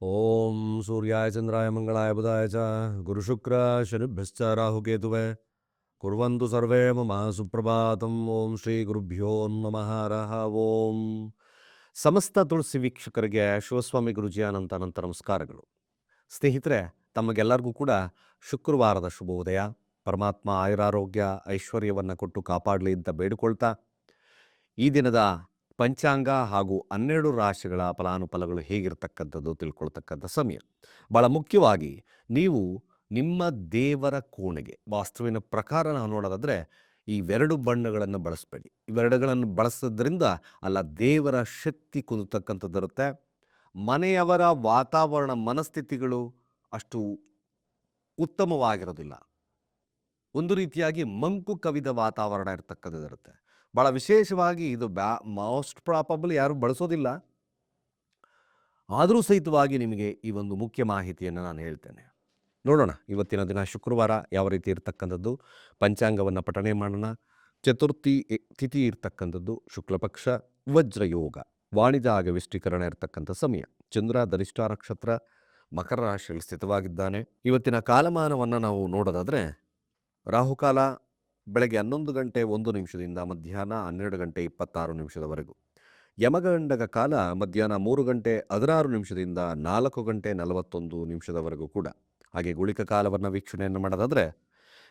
ಓಂ ಸೂರ್ಯಾಯ ಚಂದ್ರಾಯ ಮಂಗಳಾಯ ಬುಧಾಯ ಚ ಗುರುಶುಕ್ರ ಶನಿಭ್ಯಶ್ಚ ರಾಹುಕೇತುವೆ ಕುರ್ವಂತು ಸರ್ವೇ ಮಮ ಸುಪ್ರಭಾತಂ ಓಂ ಶ್ರೀ ಗುರುಭ್ಯೋ ನಮಃ ರಹ ಓಂ ಸಮಸ್ತ ತುಳಸಿ ವೀಕ್ಷಕರಿಗೆ ಶಿವಸ್ವಾಮಿ ಗುರುಜಿ ಅನಂತ ಅನಂತ ನಮಸ್ಕಾರಗಳು ಸ್ನೇಹಿತರೆ ತಮಗೆಲ್ಲರಿಗೂ ಕೂಡ ಶುಕ್ರವಾರದ ಶುಭೋದಯ. ಪರಮಾತ್ಮ ಆಯುರಾರೋಗ್ಯ, ಐಶ್ವರ್ಯವನ್ನು ಕೊಟ್ಟು ಕಾಪಾಡಲಿ ಅಂತ ಬೇಡಿಕೊಳ್ತಾ ಈ ದಿನದ ಪಂಚಾಂಗ ಹಾಗೂ ಹನ್ನೆರಡು ರಾಶಿಗಳ ಫಲಾನುಫಲಗಳು ಹೇಗಿರ್ತಕ್ಕಂಥದ್ದು ತಿಳ್ಕೊಳ್ತಕ್ಕಂಥ ಸಮಯ. ಭಾಳ ಮುಖ್ಯವಾಗಿ ನೀವು ನಿಮ್ಮ ದೇವರ ಕೋಣೆಗೆ, ವಾಸ್ತುವಿನ ಪ್ರಕಾರ ನಾವು ನೋಡೋದಾದರೆ ಇವೆರಡು ಬಣ್ಣಗಳನ್ನು ಬಳಸಬೇಡಿ. ಇವೆರಡುಗಳನ್ನು ಬಳಸೋದ್ರಿಂದ ಅಲ್ಲ ದೇವರ ಶಕ್ತಿ ಕುಂದತಕ್ಕಂಥದ್ದಿರುತ್ತೆ. ಮನೆಯವರ ವಾತಾವರಣ ಮನಸ್ಥಿತಿಗಳು ಅಷ್ಟು ಉತ್ತಮವಾಗಿರೋದಿಲ್ಲ. ಒಂದು ರೀತಿಯಾಗಿ ಮಂಕು ಕವಿದ ವಾತಾವರಣ ಇರತಕ್ಕಂಥದ್ದಿರುತ್ತೆ. ಭಾಳ ವಿಶೇಷವಾಗಿ ಇದು ಬ್ಯಾ, ಮೋಸ್ಟ್ ಪ್ರಾಪಬಲ್ ಯಾರು ಬಳಸೋದಿಲ್ಲ. ಆದರೂ ಸಹಿತವಾಗಿ ನಿಮಗೆ ಈ ಒಂದು ಮುಖ್ಯ ಮಾಹಿತಿಯನ್ನು ನಾನು ಹೇಳ್ತೇನೆ. ನೋಡೋಣ, ಇವತ್ತಿನ ದಿನ ಶುಕ್ರವಾರ ಯಾವ ರೀತಿ ಇರತಕ್ಕಂಥದ್ದು? ಪಂಚಾಂಗವನ್ನು ಪಠಣೆ ಮಾಡೋಣ. ಚತುರ್ಥಿ ತಿಥಿ ಇರತಕ್ಕಂಥದ್ದು, ಶುಕ್ಲಪಕ್ಷ ವಜ್ರಯೋಗ ವಾಣಿಜ್ಯ ಆಗವಿಷ್ಟೀಕರಣ ವಿಷ್ಟೀಕರಣ ಇರತಕ್ಕಂಥ ಸಮಯ. ಚಂದ್ರ ಧನಿಷ್ಠ ನಕ್ಷತ್ರ, ಮಕರ ರಾಶಿಯಲ್ಲಿ ಸ್ಥಿತವಾಗಿದ್ದಾನೆ. ಇವತ್ತಿನ ಕಾಲಮಾನವನ್ನು ನಾವು ನೋಡೋದಾದರೆ, ರಾಹುಕಾಲ ಬೆಳಗ್ಗೆ ಹನ್ನೊಂದು ಗಂಟೆ ಒಂದು ನಿಮಿಷದಿಂದ ಮಧ್ಯಾಹ್ನ ಹನ್ನೆರಡು ಗಂಟೆ ಇಪ್ಪತ್ತಾರು ನಿಮಿಷದವರೆಗೂ. ಯಮಗಂಡಗ ಕಾಲ ಮಧ್ಯಾಹ್ನ ಮೂರು ಗಂಟೆ ಹದಿನಾರು ನಿಮಿಷದಿಂದ ನಾಲ್ಕು ಗಂಟೆ ನಲವತ್ತೊಂದು ನಿಮಿಷದವರೆಗೂ ಕೂಡ. ಹಾಗೆ ಗುಳಿಕ ಕಾಲವನ್ನು ವೀಕ್ಷಣೆಯನ್ನು ಮಾಡೋದಾದರೆ,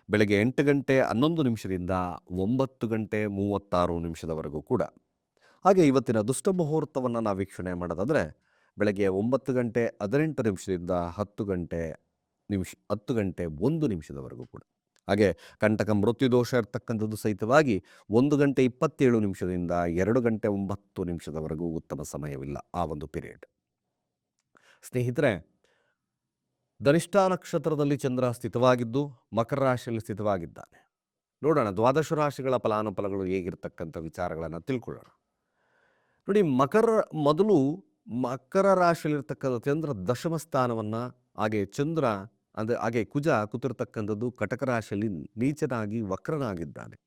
ಬೆಳಗ್ಗೆ ಎಂಟು ಗಂಟೆ ಹನ್ನೊಂದು ನಿಮಿಷದಿಂದ ಒಂಬತ್ತು ಗಂಟೆ ಮೂವತ್ತಾರು ನಿಮಿಷದವರೆಗೂ ಕೂಡ. ಹಾಗೆ ಇವತ್ತಿನ ದುಷ್ಟ ಮುಹೂರ್ತವನ್ನು ನಾವು ವೀಕ್ಷಣೆ ಮಾಡೋದಾದರೆ, ಬೆಳಗ್ಗೆ ಒಂಬತ್ತು ಗಂಟೆ ಹದಿನೆಂಟು ನಿಮಿಷದಿಂದ ಹತ್ತು ಗಂಟೆ ನಿಮಿಷ, ಹತ್ತು ಗಂಟೆ ಒಂದು ನಿಮಿಷದವರೆಗೂ ಕೂಡ. ಹಾಗೆ ಕಂಟಕ ಮೃತ್ಯು ದೋಷ ಇರ್ತಕ್ಕಂಥದ್ದು ಸಹಿತವಾಗಿ ಒಂದು ಗಂಟೆ ಇಪ್ಪತ್ತೇಳು ನಿಮಿಷದಿಂದ ಎರಡು ಗಂಟೆ ಒಂಬತ್ತು ನಿಮಿಷದವರೆಗೂ ಉತ್ತಮ ಸಮಯವಿಲ್ಲ ಆ ಒಂದು ಪೀರಿಯಡ್ ಸ್ನೇಹಿತರೆ, ಧನಿಷ್ಠ ನಕ್ಷತ್ರದಲ್ಲಿ ಚಂದ್ರ ಸ್ಥಿತವಾಗಿದ್ದು, ಮಕರ ರಾಶಿಯಲ್ಲಿ ಸ್ಥಿತವಾಗಿದ್ದಾನೆ. ನೋಡೋಣ, ದ್ವಾದಶ ರಾಶಿಗಳ ಫಲಾನುಫಲಗಳು ಹೇಗಿರ್ತಕ್ಕಂಥ ವಿಚಾರಗಳನ್ನು ತಿಳ್ಕೊಳ್ಳೋಣ. ನೋಡಿ, ಮಕರ, ಮೊದಲು ಮಕರ ರಾಶಿಯಲ್ಲಿರ್ತಕ್ಕಂಥ ಚಂದ್ರ ದಶಮ ಸ್ಥಾನವನ್ನು ಹಾಗೆ ಚಂದ್ರ ಅಂದರೆ ಹಾಗೆ ಕುಜ ಕೂತಿರ್ತಕ್ಕಂಥದ್ದು ಕಟಕ ರಾಶಿಯಲ್ಲಿ ನೀಚನಾಗಿ ವಕ್ರನಾಗಿದ್ದಾನೆ.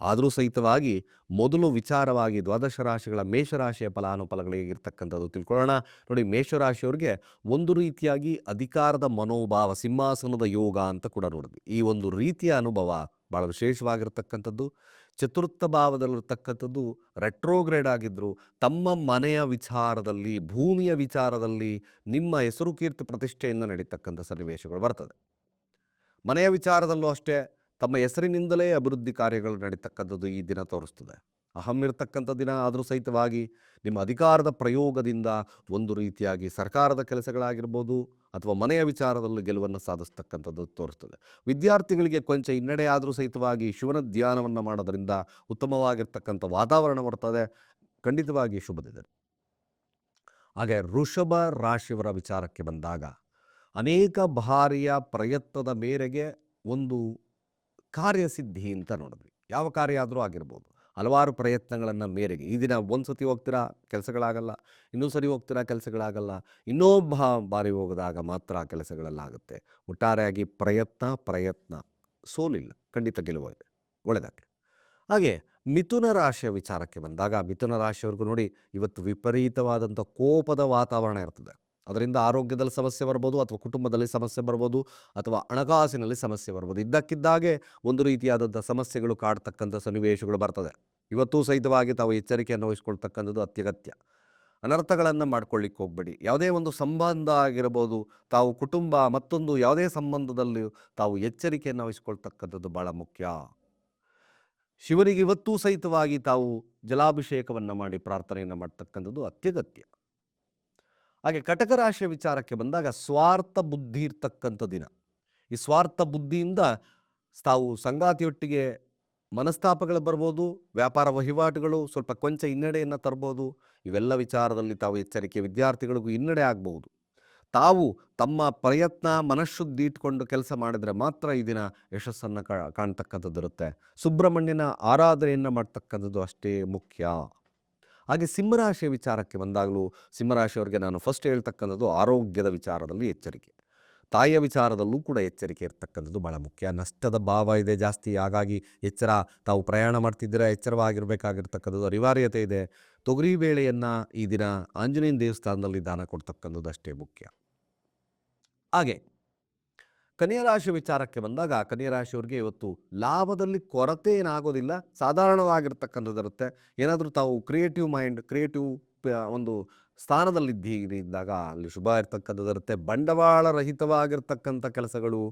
ಆದರೂ ಸಹಿತವಾಗಿ ಮೊದಲು ವಿಚಾರವಾಗಿ ದ್ವಾದಶ ರಾಶಿಗಳ ಮೇಷರಾಶಿಯ ಫಲಾನುಫಲಗಳಿಗೆ ಇರ್ತಕ್ಕಂಥದ್ದು ತಿಳ್ಕೊಳ್ಳೋಣ. ನೋಡಿ ಮೇಷರಾಶಿಯವ್ರಿಗೆ ಒಂದು ರೀತಿಯಾಗಿ ಅಧಿಕಾರದ ಮನೋಭಾವ, ಸಿಂಹಾಸನದ ಯೋಗ ಅಂತ ಕೂಡ ನೋಡಿದ್ವಿ. ಈ ಒಂದು ರೀತಿಯ ಅನುಭವ ಭಾಳ ವಿಶೇಷವಾಗಿರ್ತಕ್ಕಂಥದ್ದು. ಚತುರ್ಥ ಭಾವದಲ್ಲಿರ್ತಕ್ಕಂಥದ್ದು ರೆಟ್ರೋಗ್ರೇಡ್ ಆಗಿದ್ದರು ತಮ್ಮ ಮನೆಯ ವಿಚಾರದಲ್ಲಿ, ಭೂಮಿಯ ವಿಚಾರದಲ್ಲಿ ನಿಮ್ಮ ಹೆಸರು ಕೀರ್ತಿ ಪ್ರತಿಷ್ಠೆಯಿಂದ ನಡೀತಕ್ಕಂಥ ಸನ್ನಿವೇಶಗಳು ಬರ್ತದೆ. ಮನೆಯ ವಿಚಾರದಲ್ಲೂ ಅಷ್ಟೇ, ತಮ್ಮ ಹೆಸರಿನಿಂದಲೇ ಅಭಿವೃದ್ಧಿ ಕಾರ್ಯಗಳು ನಡೀತಕ್ಕಂಥದ್ದು ಈ ದಿನ ತೋರಿಸ್ತದೆ. ಅಹಂ ಇರತಕ್ಕಂಥ ದಿನ ಆದರೂ ಸಹಿತವಾಗಿ ನಿಮ್ಮ ಅಧಿಕಾರದ ಪ್ರಯೋಗದಿಂದ ಒಂದು ರೀತಿಯಾಗಿ ಸರ್ಕಾರದ ಕೆಲಸಗಳಾಗಿರ್ಬೋದು ಅಥವಾ ಮನೆಯ ವಿಚಾರದಲ್ಲಿ ಗೆಲುವನ್ನು ಸಾಧಿಸ್ತಕ್ಕಂಥದ್ದು ತೋರಿಸ್ತದೆ ವಿದ್ಯಾರ್ಥಿಗಳಿಗೆ ಕೊಂಚ ಹಿನ್ನಡೆ ಆದರೂ ಸಹಿತವಾಗಿ ಶಿವನ ಧ್ಯಾನವನ್ನು ಮಾಡೋದರಿಂದ ಉತ್ತಮವಾಗಿರ್ತಕ್ಕಂಥ ವಾತಾವರಣ ಬರ್ತದೆ. ಖಂಡಿತವಾಗಿ ಶುಭದಿದೆ ಹಾಗೆ ಋಷಭ ರಾಶಿಯವರ ವಿಚಾರಕ್ಕೆ ಬಂದಾಗ ಅನೇಕ ಬಾರಿಯ ಪ್ರಯತ್ನದ ಮೇರೆಗೆ ಒಂದು ಕಾರ್ಯಸಿದ್ಧಿ ಅಂತ ನೋಡಿದ್ವಿ. ಯಾವ ಕಾರ್ಯ ಆದರೂ ಆಗಿರ್ಬೋದು. ಹಲವಾರು ಪ್ರಯತ್ನಗಳನ್ನು ಮೇರೆಗೆ. ಈ ದಿನ ಒಂದು ಸತಿ ಹೋಗ್ತೀರಾ? ಕೆಲಸಗಳಾಗಲ್ಲ. ಇನ್ನೊಂದು ಸರಿ ಹೋಗ್ತೀರಾ? ಕೆಲಸಗಳಾಗಲ್ಲ. ಇನ್ನೊಬ್ಬ ಬಾರಿ ಹೋಗಿದಾಗ ಮಾತ್ರ ಆ ಕೆಲಸಗಳೆಲ್ಲ ಆಗುತ್ತೆ ಒಟ್ಟಾರೆಯಾಗಿ ಪ್ರಯತ್ನ ಪ್ರಯತ್ನ. ಸೋಲಿಲ್ಲ. ಖಂಡಿತ ಗೆಲುವಿದೆ ಒಳ್ಳೆಯದಾಗಲಿ ಹಾಗೆ ಮಿಥುನ ರಾಶಿಯ ವಿಚಾರಕ್ಕೆ ಬಂದಾಗ ಮಿಥುನ ರಾಶಿಯವ್ರಿಗೂ ನೋಡಿ ಇವತ್ತು ವಿಪರೀತವಾದಂಥ ಕೋಪದ ವಾತಾವರಣ ಇರ್ತದೆ. ಅದರಿಂದ ಆರೋಗ್ಯದಲ್ಲಿ ಸಮಸ್ಯೆ ಬರ್ಬೋದು ಅಥವಾ ಕುಟುಂಬದಲ್ಲಿ ಸಮಸ್ಯೆ ಬರ್ಬೋದು ಅಥವಾ ಹಣಕಾಸಿನಲ್ಲಿ ಸಮಸ್ಯೆ ಬರ್ಬೋದು. ಇದ್ದಕ್ಕಿದ್ದಾಗೆ ಒಂದು ರೀತಿಯಾದಂಥ ಸಮಸ್ಯೆಗಳು ಕಾಡ್ತಕ್ಕಂಥ ಸನ್ನಿವೇಶಗಳು ಬರ್ತದೆ. ಇವತ್ತೂ ಸಹಿತವಾಗಿ ತಾವು ಎಚ್ಚರಿಕೆಯನ್ನು ವಹಿಸ್ಕೊಳ್ತಕ್ಕಂಥದ್ದು ಅತ್ಯಗತ್ಯ. ಅನರ್ಥಗಳನ್ನು ಮಾಡ್ಕೊಳ್ಳಿಕ್ಕೆ ಹೋಗಬೇಡಿ. ಯಾವುದೇ ಒಂದು ಸಂಬಂಧ ಆಗಿರ್ಬೋದು, ತಾವು ಕುಟುಂಬ ಮತ್ತೊಂದು ಯಾವುದೇ ಸಂಬಂಧದಲ್ಲಿ ತಾವು ಎಚ್ಚರಿಕೆಯನ್ನು ವಹಿಸ್ಕೊಳ್ತಕ್ಕಂಥದ್ದು ಭಾಳ ಮುಖ್ಯ. ಶಿವನಿಗೆ ಇವತ್ತೂ ಸಹಿತವಾಗಿ ತಾವು ಜಲಾಭಿಷೇಕವನ್ನು ಮಾಡಿ ಪ್ರಾರ್ಥನೆಯನ್ನು ಮಾಡ್ತಕ್ಕಂಥದ್ದು ಅತ್ಯಗತ್ಯ. ಹಾಗೆ ಕಟಕ ರಾಶಿಯ ವಿಚಾರಕ್ಕೆ ಬಂದಾಗ ಸ್ವಾರ್ಥ ಬುದ್ಧಿ ಇರ್ತಕ್ಕಂಥ ದಿನ. ಈ ಸ್ವಾರ್ಥ ಬುದ್ಧಿಯಿಂದ ತಾವು ಸಂಗಾತಿಯೊಟ್ಟಿಗೆ ಮನಸ್ತಾಪಗಳು ಬರ್ಬೋದು, ವ್ಯಾಪಾರ ವಹಿವಾಟುಗಳು, ಸ್ವಲ್ಪ ಕೊಂಚ ಹಿನ್ನಡೆಯನ್ನು ತರ್ಬೋದು, ಇವೆಲ್ಲ ವಿಚಾರದಲ್ಲಿ ತಾವು ಎಚ್ಚರಿಕೆ ವಿದ್ಯಾರ್ಥಿಗಳಿಗೂ ಹಿನ್ನಡೆ ಆಗ್ಬೋದು. ತಾವು ತಮ್ಮ ಪ್ರಯತ್ನ ಮನಃಶುದ್ಧಿ ಇಟ್ಕೊಂಡು ಕೆಲಸ ಮಾಡಿದರೆ ಮಾತ್ರ ಈ ದಿನ ಯಶಸ್ಸನ್ನು ಕಾಣ್ತಕ್ಕಂಥದ್ದು ಇರುತ್ತೆ. ಸುಬ್ರಹ್ಮಣ್ಯನ ಆರಾಧನೆಯನ್ನು ಮಾಡ್ತಕ್ಕಂಥದ್ದು ಅಷ್ಟೇ ಮುಖ್ಯ. ಹಾಗೆ ಸಿಂಹರಾಶಿಯ ವಿಚಾರಕ್ಕೆ ಬಂದಾಗಲೂ ಸಿಂಹರಾಶಿಯವರಿಗೆ ನಾನು ಫಸ್ಟ್ ಹೇಳ್ತಕ್ಕಂಥದ್ದು ಆರೋಗ್ಯದ ವಿಚಾರದಲ್ಲಿ ಎಚ್ಚರಿಕೆ. ತಾಯಿಯ ವಿಚಾರದಲ್ಲೂ ಕೂಡ ಎಚ್ಚರಿಕೆ ಇರ್ತಕ್ಕಂಥದ್ದು ಭಾಳ ಮುಖ್ಯ. ನಷ್ಟದ ಭಾವ ಇದೆ ಜಾಸ್ತಿ, ಹಾಗಾಗಿ ಎಚ್ಚರ, ತಾವು ಪ್ರಯಾಣ ಮಾಡ್ತಿದ್ದೀರಾ, ಎಚ್ಚರವಾಗಿರಬೇಕಾಗಿರ್ತಕ್ಕಂಥದ್ದು ಅನಿವಾರ್ಯತೆ ಇದೆ. ತೊಗರಿ ಬೇಳೆಯನ್ನು ಈ ದಿನ ಆಂಜನೇಯನ ದೇವಸ್ಥಾನದಲ್ಲಿ ದಾನ ಕೊಡ್ತಕ್ಕಂಥದ್ದು ಅಷ್ಟೇ ಮುಖ್ಯ. ಹಾಗೆ ಕನ್ಯಾ ರಾಶಿ ವಿಚಾರಕ್ಕೆ ಬಂದಾಗ ಕನ್ಯಾ ರಾಶಿಯವರಿಗೆ ಇವತ್ತು ಲಾಭದಲ್ಲಿ ಕೊರತೆ ಏನಾಗೋದಿಲ್ಲ. ಸಾಧಾರಣವಾಗಿರ್ತಕ್ಕಂಥದ್ದು ಇರುತ್ತೆ ಏನಾದರೂ ತಾವು ಕ್ರಿಯೇಟಿವ್ ಮೈಂಡ್ ಕ್ರಿಯೇಟಿವ್ ಒಂದು ಸ್ಥಾನದಲ್ಲಿ ಇದ್ದಾಗ ಅಲ್ಲಿ ಶುಭ ಇರ್ತಕ್ಕಂಥದ್ದು ಇರುತ್ತೆ ಬಂಡವಾಳ ರಹಿತವಾಗಿರ್ತಕ್ಕಂಥ ಕೆಲಸಗಳು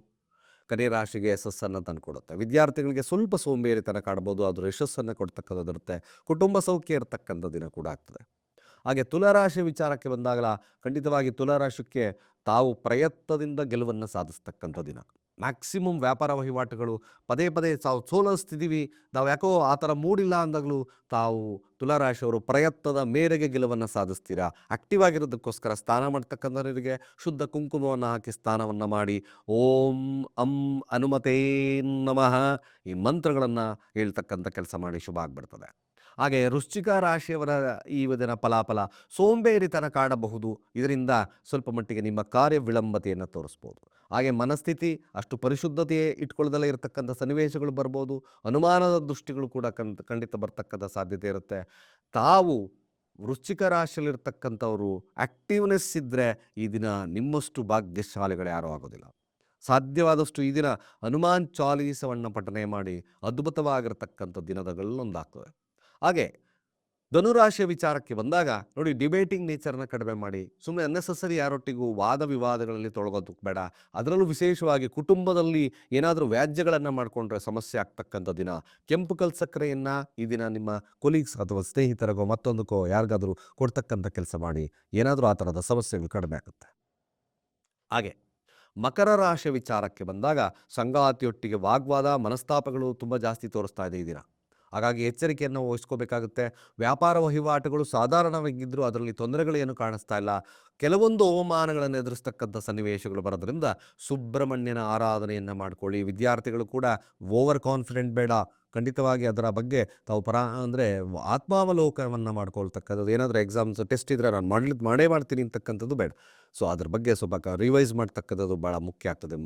ರಾಶಿಗೆ ಯಶಸ್ಸನ್ನು ತಂದುಕೊಡುತ್ತೆ. ವಿದ್ಯಾರ್ಥಿಗಳಿಗೆ ಸ್ವಲ್ಪ ಸೋಂಬೇರಿತನ ಕಾಡ್ಬೋದು ಅದು ಯಶಸ್ಸನ್ನು ಕೊಡ್ತಕ್ಕಂಥದ್ದು ಇರುತ್ತೆ ಕುಟುಂಬ ಸೌಖ್ಯ ಇರತಕ್ಕಂಥ ದಿನ ಕೂಡ ಆಗ್ತದೆ. ಹಾಗೆ ತುಲಾರಾಶಿ ವಿಚಾರಕ್ಕೆ ಬಂದಾಗಲ ಖಂಡಿತವಾಗಿ ತುಲಾರಾಶಿಗೆ ತಾವು ಪ್ರಯತ್ನದಿಂದ ಗೆಲುವನ್ನು ಸಾಧಿಸ್ತಕ್ಕಂಥ ದಿನ. ಮ್ಯಾಕ್ಸಿಮಮ್ ವ್ಯಾಪಾರ ವಹಿವಾಟುಗಳು ಪದೇ ಪದೇ ತಾವು ಸೋಲಿಸ್ತಿದ್ದೀವಿ ನಾವು ಯಾಕೋ ಆ ಥರ ಮೂಡಿಲ್ಲ ಅಂದಾಗಲೂ ತಾವು ತುಲಾರಾಶಿಯವರು ಪ್ರಯತ್ನದ ಮೇರೆಗೆ ಗೆಲುವನ್ನು ಸಾಧಿಸ್ತೀರಾ? ಆಕ್ಟಿವ್ ಆಗಿರೋದಕ್ಕೋಸ್ಕರ ಸ್ನಾನ ಮಾಡ್ತಕ್ಕಂಥವರಿಗೆ ಶುದ್ಧ ಕುಂಕುಮವನ್ನು ಹಾಕಿ ಸ್ನಾನವನ್ನು ಮಾಡಿ. ಓಂ ಅಂ ಅನುಮತೇ ನಮಃ ಈ ಮಂತ್ರಗಳನ್ನು ಹೇಳ್ತಕ್ಕಂಥ ಕೆಲಸ ಮಾಡಿ ಶುಭ ಆಗ್ಬಿಡ್ತದೆ. ಹಾಗೆ ವೃಶ್ಚಿಕ ರಾಶಿಯವರ ಈ ದಿನ ಫಲಾಫಲ ಸೋಂಬೇರಿತನ ಕಾಣಬಹುದು. ಇದರಿಂದ ಸ್ವಲ್ಪ ಮಟ್ಟಿಗೆ ನಿಮ್ಮ ಕಾರ್ಯ ವಿಳಂಬತೆಯನ್ನು ತೋರಿಸ್ಬೋದು. ಹಾಗೆ ಮನಸ್ಥಿತಿ ಅಷ್ಟು ಪರಿಶುದ್ಧತೆ ಇಟ್ಕೊಳ್ಳದಲ್ಲೇ ಇರತಕ್ಕಂಥ ಸನ್ನಿವೇಶಗಳು ಬರ್ಬೋದು. ಅನುಮಾನದ ದೃಷ್ಟಿಗಳು ಕೂಡ ಖಂಡಿತ ಬರ್ತಕ್ಕಂಥ ಸಾಧ್ಯತೆ ಇರುತ್ತೆ. ತಾವು ವೃಶ್ಚಿಕ ರಾಶಿಯಲ್ಲಿರ್ತಕ್ಕಂಥವರು ಆ್ಯಕ್ಟಿವ್ನೆಸ್ ಇದ್ದರೆ ಈ ದಿನ ನಿಮ್ಮಷ್ಟು ಭಾಗ್ಯಶಾಲಿಗಳು ಯಾರೂ ಆಗೋದಿಲ್ಲ. ಸಾಧ್ಯವಾದಷ್ಟು ಈ ದಿನ ಹನುಮಾನ್ ಚಾಲೀಸವನ್ನು ಪಠನೆ ಮಾಡಿ ಅದ್ಭುತವಾಗಿರ್ತಕ್ಕಂಥ ದಿನದಗಳಲ್ಲೊಂದಾಗ್ತದೆ ಹಾಗೆ ಧನುರಾಶಿಯ ವಿಚಾರಕ್ಕೆ ಬಂದಾಗ ನೋಡಿ ಡಿಬೇಟಿಂಗ್ ನೇಚರ್ನ ಕಡಿಮೆ ಮಾಡಿ ಸುಮ್ಮನೆ ಅನ್ನೆಸಸರಿ ಯಾರೊಟ್ಟಿಗೂ ವಾದ ವಿವಾದಗಳಲ್ಲಿ ತೊಡಗೋದು ಬೇಡ. ಅದರಲ್ಲೂ ವಿಶೇಷವಾಗಿ ಕುಟುಂಬದಲ್ಲಿ ಏನಾದರೂ ವ್ಯಾಜ್ಯಗಳನ್ನು ಮಾಡಿಕೊಂಡ್ರೆ ಸಮಸ್ಯೆ ಆಗ್ತಕ್ಕಂಥ ದಿನ. ಕೆಂಪು ಕಲ್ ಸಕ್ಕರೆಯನ್ನು ಈ ದಿನ ನಿಮ್ಮ ಕೊಲೀಗ್ಸ್ ಅಥವಾ ಸ್ನೇಹಿತರಿಗೋ ಮತ್ತೊಂದಕ್ಕೋ ಯಾರಿಗಾದರೂ ಕೊಡ್ತಕ್ಕಂಥ ಕೆಲಸ ಮಾಡಿ, ಏನಾದರೂ ಆ ಥರದ ಸಮಸ್ಯೆಗಳು ಕಡಿಮೆ ಆಗುತ್ತೆ. ಹಾಗೆ ಮಕರ ರಾಶಿ ವಿಚಾರಕ್ಕೆ ಬಂದಾಗ ಸಂಗಾತಿಯೊಟ್ಟಿಗೆ ವಾಗ್ವಾದ, ಮನಸ್ತಾಪಗಳು ತುಂಬ ಜಾಸ್ತಿ ತೋರಿಸ್ತಾ ಇದೆ ಈ ದಿನ. ಹಾಗಾಗಿ ಎಚ್ಚರಿಕೆಯನ್ನು ವಹಿಸ್ಕೋಬೇಕಾಗುತ್ತೆ. ವ್ಯಾಪಾರ ವಹಿವಾಟುಗಳು ಸಾಧಾರಣವಾಗಿದ್ದರೂ ಅದರಲ್ಲಿ ತೊಂದರೆಗಳೇನು ಕಾಣಿಸ್ತಾ ಇಲ್ಲ. ಕೆಲವೊಂದು ಅವಮಾನಗಳನ್ನು ಎದುರಿಸ್ತಕ್ಕಂಥ ಸನ್ನಿವೇಶಗಳು ಬರೋದ್ರಿಂದ ಸುಬ್ರಹ್ಮಣ್ಯನ ಆರಾಧನೆಯನ್ನು ಮಾಡಿಕೊಳ್ಳಿ. ವಿದ್ಯಾರ್ಥಿಗಳು ಕೂಡ ಓವರ್ ಕಾನ್ಫಿಡೆಂಟ್ ಬೇಡ. ಖಂಡಿತವಾಗಿ ಅದರ ಬಗ್ಗೆ ತಾವು ಪರ, ಅಂದರೆ ಆತ್ಮಾವಲೋಕನವನ್ನು ಮಾಡ್ಕೊಳ್ತಕ್ಕಂಥದ್ದು. ಏನಾದರೂ ಎಕ್ಸಾಮ್ಸ್ ಟೆಸ್ಟ್ ಇದ್ದರೆ ನಾನು ಮಾಡಲಿ ಮಾಡೇ ಮಾಡ್ತೀನಿ ಅಂತಕ್ಕಂಥದ್ದು ಬೇಡ. ಸೊ ಅದ್ರ ಬಗ್ಗೆ ಸ್ವಲ್ಪ ರಿವೈಸ್ ಮಾಡ್ತಕ್ಕಂಥದ್ದು ಭಾಳ ಮುಖ್ಯ ಆಗ್ತದೆ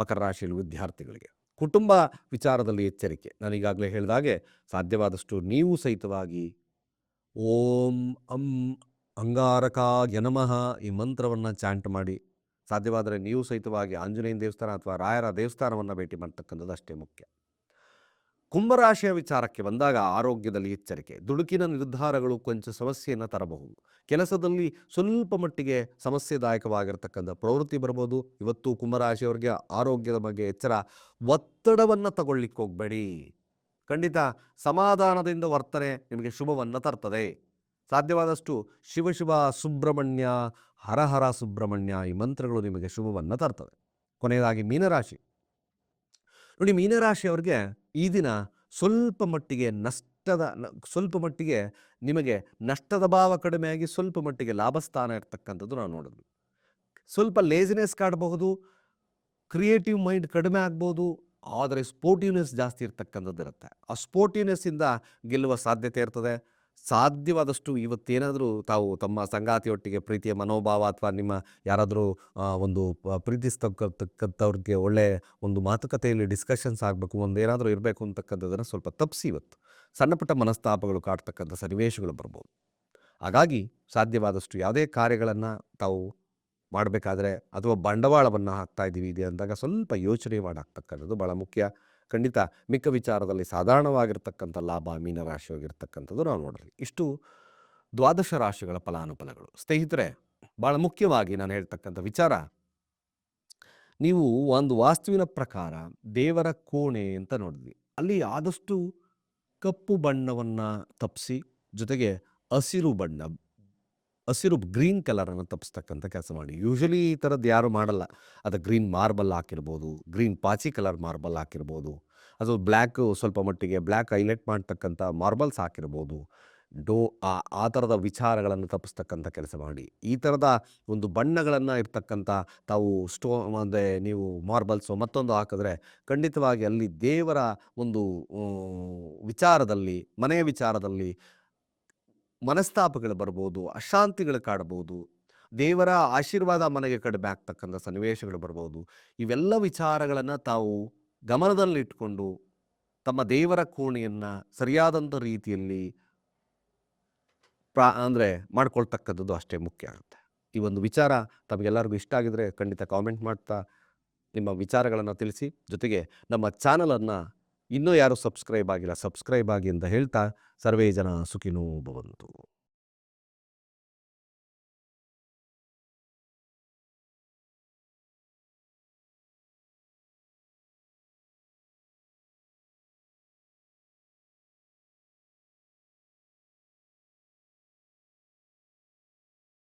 ಮಕರ ರಾಶಿಯಲ್ಲಿ ವಿದ್ಯಾರ್ಥಿಗಳಿಗೆ. ಕುಟುಂಬ ವಿಚಾರದಲ್ಲಿ ಎಚ್ಚರಿಕೆ. ನಾನು ಈಗಾಗಲೇ ಹೇಳಿದಾಗೆ ಸಾಧ್ಯವಾದಷ್ಟು ನೀವು ಸಹಿತವಾಗಿ ಓಂ ಅಂ ಅಂಗಾರಕಾಯ ನಮಃ ಈ ಮಂತ್ರವನ್ನು ಚಾಂಟ್ ಮಾಡಿ. ಸಾಧ್ಯವಾದರೆ ನೀವು ಸಹಿತವಾಗಿ ಆಂಜನೇಯನ ದೇವಸ್ಥಾನ ಅಥವಾ ರಾಯರ ದೇವಸ್ಥಾನವನ್ನು ಭೇಟಿ ಮಾಡ್ತಕ್ಕಂಥದ್ದು ಅಷ್ಟೇ ಮುಖ್ಯ. ಕುಂಭರಾಶಿಯ ವಿಚಾರಕ್ಕೆ ಬಂದಾಗ ಆರೋಗ್ಯದಲ್ಲಿ ಎಚ್ಚರಿಕೆ, ದುಡುಕಿನ ನಿರ್ಧಾರಗಳು ಕೊಂಚ ಸಮಸ್ಯೆಯನ್ನು ತರಬಹುದು. ಕೆಲಸದಲ್ಲಿ ಸ್ವಲ್ಪ ಮಟ್ಟಿಗೆ ಸಮಸ್ಯೆದಾಯಕವಾಗಿರ್ತಕ್ಕಂಥ ಪ್ರವೃತ್ತಿ ಬರ್ಬೋದು. ಇವತ್ತು ಕುಂಭರಾಶಿಯವರಿಗೆ ಆರೋಗ್ಯದ ಬಗ್ಗೆ ಎಚ್ಚರ, ಒತ್ತಡವನ್ನು ತಗೊಳ್ಳಿಕ್ಕೆ ಹೋಗಬೇಡಿ. ಖಂಡಿತ ಸಮಾಧಾನದಿಂದ ವರ್ತನೆ ನಿಮಗೆ ಶುಭವನ್ನು ತರ್ತದೆ. ಸಾಧ್ಯವಾದಷ್ಟು ಶಿವ ಶಿವ ಸುಬ್ರಹ್ಮಣ್ಯ ಹರಹರ ಹರ ಸುಬ್ರಹ್ಮಣ್ಯ ಈ ಮಂತ್ರಗಳು ನಿಮಗೆ ಶುಭವನ್ನು ತರ್ತದೆ ಕೊನೆಯದಾಗಿ ಮೀನರಾಶಿ. ನೋಡಿ ಮೀನರಾಶಿಯವರಿಗೆ ಈ ದಿನ ಸ್ವಲ್ಪ ಮಟ್ಟಿಗೆ ನಷ್ಟದ ಸ್ವಲ್ಪ ಮಟ್ಟಿಗೆ ನಿಮಗೆ ನಷ್ಟದ ಭಾವ ಕಡಿಮೆಯಾಗಿ ಸ್ವಲ್ಪ ಮಟ್ಟಿಗೆ ಲಾಭಸ್ಥಾನ ಇರ್ತಕ್ಕಂಥದ್ದು ನಾವು ನೋಡಿದ್ವಿ. ಸ್ವಲ್ಪ ಲೇಸಿನೆಸ್ ಕಾಡಬಹುದು ಕ್ರಿಯೇಟಿವ್ ಮೈಂಡ್ ಕಡಿಮೆ ಆಗ್ಬೋದು ಆದರೆ ಸ್ಪೋರ್ಟಿವ್ನೆಸ್ ಜಾಸ್ತಿ ಇರ್ತಕ್ಕಂಥದ್ದು ಇರುತ್ತೆ. ಆ ಸ್ಪೋರ್ಟಿವ್ನೆಸ್ಸಿಂದ ಗೆಲ್ಲುವ ಸಾಧ್ಯತೆ ಇರ್ತದೆ. ಸಾಧ್ಯವಾದಷ್ಟು ಇವತ್ತೇನಾದರೂ ತಾವು ತಮ್ಮ ಸಂಗಾತಿಯೊಟ್ಟಿಗೆ ಪ್ರೀತಿಯ ಮನೋಭಾವ ಅಥವಾ ನಿಮ್ಮ ಯಾರಾದರೂ ಒಂದು ಪ್ರೀತಿಸ್ತಕ್ಕಂಥವ್ರಿಗೆ ಒಳ್ಳೆ ಒಂದು ಮಾತುಕತೆಯಲ್ಲಿ ಡಿಸ್ಕಷನ್ಸ್ ಆಗಬೇಕು, ಒಂದು ಏನಾದರೂ ಇರಬೇಕು ಅಂತಕ್ಕಂಥದ್ದನ್ನು ಸ್ವಲ್ಪ ತಪ್ಪಿಸಿ ಇವತ್ತು. ಸಣ್ಣಪುಟ್ಟ ಮನಸ್ತಾಪಗಳು ಕಾಡ್ತಕ್ಕಂಥ ಸನ್ನಿವೇಶಗಳು ಬರ್ಬೋದು. ಹಾಗಾಗಿ ಸಾಧ್ಯವಾದಷ್ಟು ಯಾವುದೇ ಕಾರ್ಯಗಳನ್ನು ತಾವು ಮಾಡಬೇಕಾದ್ರೆ ಅಥವಾ ಬಂಡವಾಳವನ್ನು ಹಾಕ್ತಾ ಇದ್ದೀವಿ ಇದೆ ಅಂದಾಗ ಸ್ವಲ್ಪ ಯೋಚನೆ ಮಾಡಾಕ್ತಕ್ಕಂಥದ್ದು ಭಾಳ ಮುಖ್ಯ. ಖಂಡಿತ ಮಿಕ್ಕ ವಿಚಾರದಲ್ಲಿ ಸಾಧಾರಣವಾಗಿರ್ತಕ್ಕಂಥ ಲಾಭ ಮೀನರಾಶಿಯಾಗಿರ್ತಕ್ಕಂಥದ್ದು ನಾವು ನೋಡ್ರಿ ಇಷ್ಟು ದ್ವಾದಶ ರಾಶಿಗಳ ಫಲಾನುಫಲಗಳು. ಸ್ನೇಹಿತರೆ ಭಾಳ ಮುಖ್ಯವಾಗಿ ನಾನು ಹೇಳ್ತಕ್ಕಂಥ ವಿಚಾರ, ನೀವು ಒಂದು ವಾಸ್ತುವಿನ ಪ್ರಕಾರ ದೇವರ ಕೋಣೆ ಅಂತ ನೋಡಿದ್ವಿ. ಅಲ್ಲಿ ಆದಷ್ಟು ಕಪ್ಪು ಬಣ್ಣವನ್ನು ತಪ್ಪಿಸಿ ಜೊತೆಗೆ ಹಸಿರು ಬಣ್ಣ ಹಸಿರು ಗ್ರೀನ್ ಕಲರನ್ನು ತಪ್ಪಿಸ್ತಕ್ಕಂಥ ಕೆಲಸ ಮಾಡಿ. ಯೂಶಲಿ ಈ ಥರದ್ದು ಯಾರು ಮಾಡಲ್ಲ. ಅದು ಗ್ರೀನ್ ಮಾರ್ಬಲ್ ಹಾಕಿರ್ಬೋದು, ಗ್ರೀನ್ ಪಾಚಿ ಕಲರ್ ಮಾರ್ಬಲ್ ಹಾಕಿರ್ಬೋದು, ಅದು ಬ್ಲ್ಯಾಕ್ ಸ್ವಲ್ಪ ಮಟ್ಟಿಗೆ ಬ್ಲ್ಯಾಕ್ ಹೈಲೈಟ್ ಮಾಡ್ತಕ್ಕಂಥ ಮಾರ್ಬಲ್ಸ್ ಹಾಕಿರ್ಬೋದು. ಡೋ, ಆ ಆ ಥರದ ವಿಚಾರಗಳನ್ನು ತಪ್ಪಿಸ್ತಕ್ಕಂಥ ಕೆಲಸ ಮಾಡಿ. ಈ ಥರದ ಒಂದು ಬಣ್ಣಗಳನ್ನು ಇರ್ತಕ್ಕಂಥ ತಾವು ಸ್ಟೋ, ಅಂದರೆ ನೀವು ಮಾರ್ಬಲ್ಸು ಮತ್ತೊಂದು ಹಾಕಿದ್ರೆ ಖಂಡಿತವಾಗಿ ಅಲ್ಲಿ ದೇವರ ಒಂದು ವಿಚಾರದಲ್ಲಿ, ಮನೆಯ ವಿಚಾರದಲ್ಲಿ ಮನಸ್ತಾಪಗಳು ಬರ್ಬೋದು, ಅಶಾಂತಿಗಳು ಕಾಡ್ಬೋದು ದೇವರ ಆಶೀರ್ವಾದ ಮನೆಗೆ ಕಡಿಮೆ ಆಗ್ತಕ್ಕಂಥ ಸನ್ನಿವೇಶಗಳು ಬರ್ಬೋದು. ಇವೆಲ್ಲ ವಿಚಾರಗಳನ್ನು ತಾವು ಗಮನದಲ್ಲಿಟ್ಟುಕೊಂಡು ತಮ್ಮ ದೇವರ ಕೋಣೆಯನ್ನು ಸರಿಯಾದಂಥ ರೀತಿಯಲ್ಲಿ ಪ್ರಾ, ಅಂದರೆ ಮಾಡ್ಕೊಳ್ತಕ್ಕಂಥದ್ದು ಅಷ್ಟೇ ಮುಖ್ಯ ಆಗುತ್ತೆ. ಈ ಒಂದು ವಿಚಾರ ತಮಗೆಲ್ಲರಿಗೂ ಇಷ್ಟ ಆಗಿದರೆ ಖಂಡಿತ ಕಾಮೆಂಟ್ ಮಾಡ್ತಾ ನಿಮ್ಮ ವಿಚಾರಗಳನ್ನು ತಿಳಿಸಿ. ಜೊತೆಗೆ ನಮ್ಮ ಚಾನಲನ್ನು ಇನ್ನೂ ಯಾರು ಸಬ್ಸ್ಕ್ರೈಬ್ ಆಗಿಲ್ಲ ಸಬ್ಸ್ಕ್ರೈಬ್ ಆಗಿ ಅಂತ ಹೇಳ್ತಾ ಸರ್ವೇ ಜನ ಸುಖಿನೂ ಭವಂತು.